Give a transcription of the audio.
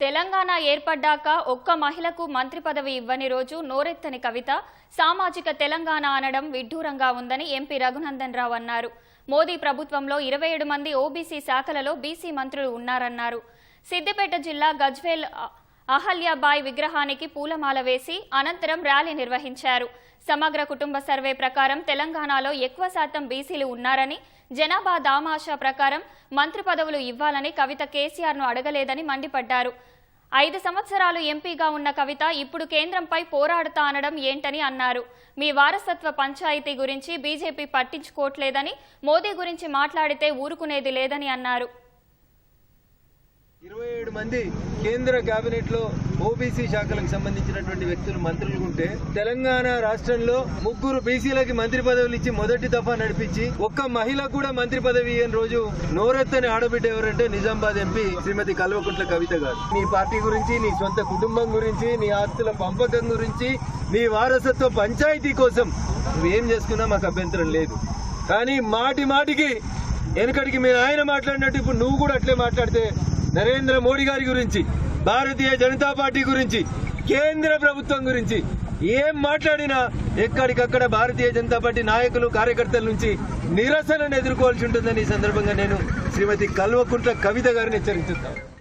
తెలంగాణ ఏర్పడ్డాక ఒక్క మహిళకు మంత్రి పదవి ఇవ్వని రోజు నోరెత్తని కవిత సామాజిక తెలంగాణ అనడం విడ్డూరంగా ఉందని ఎంపీ రఘునందన్ రావు అన్నారు. మోదీ ప్రభుత్వంలో ఇరవై ఏడు మంది ఓబీసీ శాఖలలో బీసీ మంత్రులు ఉన్నారన్నారు. సిద్దిపేట జిల్లా గజ్వేల్ అహల్యాబాయ్ విగ్రహానికి పూలమాల వేసి అనంతరం ర్యాలీ నిర్వహించారు. సమగ్ర కుటుంబ సర్వే ప్రకారం తెలంగాణలో ఎక్కువ శాతం బీసీలు ఉన్నారని జనాభా దామాషా ప్రకారం మంత్రి పదవులు ఇవ్వాలని కవిత కేసీఆర్ను అడగలేదని మండిపడ్డారు. ఐదు సంవత్సరాలు ఎంపీగా ఉన్న కవిత ఇప్పుడు కేంద్రంపై పోరాడుతా అనడం ఏంటని అన్నారు. మీ వారసత్వ పంచాయతీ గురించి బీజేపీ పట్టించుకోవట్లేదని మోదీ గురించి మాట్లాడితే ఊరుకునేది లేదని అన్నారు. ఇరవై ఏడు మంది కేంద్ర కేబినెట్లో ఓబీసీ శాఖలకు సంబంధించినటువంటి వ్యక్తులు మంత్రులు ఉంటే తెలంగాణ రాష్ట్రంలో ముగ్గురు బీసీలకి మంత్రి పదవులు ఇచ్చి మొదటి దఫా నడిపించి ఒక్క మహిళ కూడా మంత్రి పదవి ఇయ్యని రోజు నోరెత్తని ఆడబిడ్డ ఎవరంటే నిజామాబాద్ ఎంపీ శ్రీమతి కల్వకుంట్ల కవిత గారు. నీ పార్టీ గురించి నీ సొంత కుటుంబం గురించి నీ ఆస్తుల పంపకం గురించి నీ వారసత్వ పంచాయతీ కోసం నువ్వేం చేసుకున్నా మాకు అభ్యంతరం లేదు. కానీ మాటి మాటికి వెనుకటికి మీ ఆయన మాట్లాడినట్టు ఇప్పుడు నువ్వు కూడా అట్లే మాట్లాడితే నరేంద్ర మోడీ గారి గురించి భారతీయ జనతా పార్టీ గురించి కేంద్ర ప్రభుత్వం గురించి ఏం మాట్లాడినా ఎక్కడికక్కడ భారతీయ జనతా పార్టీ నాయకులు కార్యకర్తల నుంచి నిరసనను ఎదుర్కోవాల్సి ఉంటుందని ఈ సందర్భంగా నేను శ్రీమతి కల్వకుంట్ల కవిత గారిని హెచ్చరించుతాను